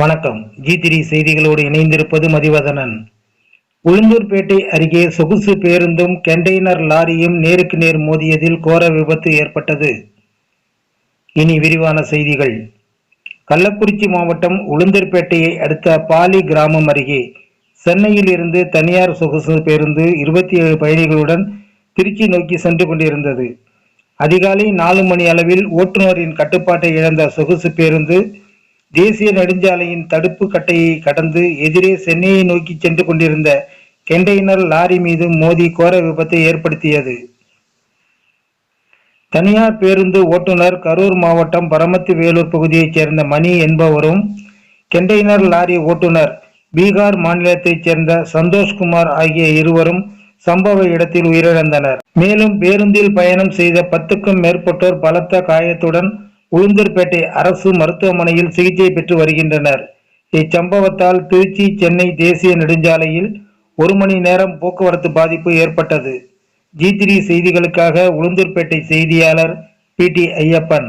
வணக்கம். ஜி திரி செய்திகளோடு இணைந்திருப்பது மதிவதனன். உளுந்தூர்பேட்டை அருகே சொகுசு பேருந்தும் கண்டெய்னர் லாரியும் நேருக்கு நேர் மோதியதில் கோர விபத்து ஏற்பட்டது. இனி விரிவான செய்திகள். கள்ளக்குறிச்சி மாவட்டம் உளுந்தூர்பேட்டையை அடுத்த பாலி கிராமம் அருகே சென்னையில் இருந்து தனியார் சொகுசு பேருந்து இருபத்தி ஏழு பயணிகளுடன் திருச்சி நோக்கி சென்று கொண்டிருந்தது. அதிகாலை நாலு மணி அளவில் ஓட்டுநரின் கட்டுப்பாட்டை இழந்த சொகுசு பேருந்து தேசிய நெடுஞ்சாலையின் தடுப்பு கட்டையை கடந்து எதிரே சென்னையை நோக்கி சென்று கொண்டிருந்த கெண்டெய்னர் லாரி மீது மோதி கோர விபத்தை ஏற்படுத்தியது. தனியார் பேருந்து ஓட்டுநர் கரூர் மாவட்டம் பரமத்தி வேலூர் பகுதியைச் சேர்ந்த மணி என்பவரும் கெண்டெய்னர் லாரி ஓட்டுநர் பீகார் மாநிலத்தைச் சேர்ந்த சந்தோஷ்குமார் ஆகிய இருவரும் சம்பவ இடத்தில் உயிரிழந்தனர். மேலும் பேருந்தில் பயணம் செய்த பத்துக்கும் மேற்பட்டோர் பலத்த காயத்துடன் உளுந்தூர்பேட்டை அரசு மருத்துவமனையில் சிகிச்சை பெற்று வருகின்றனர். இச்சம்பவத்தால் திருச்சி சென்னை தேசிய நெடுஞ்சாலையில் ஒரு மணி நேரம் போக்குவரத்து பாதிப்பு ஏற்பட்டது. ஜி த்ரீ செய்திகளுக்காக உளுந்தூர்பேட்டை செய்தியாளர் பி டி ஐயப்பன்.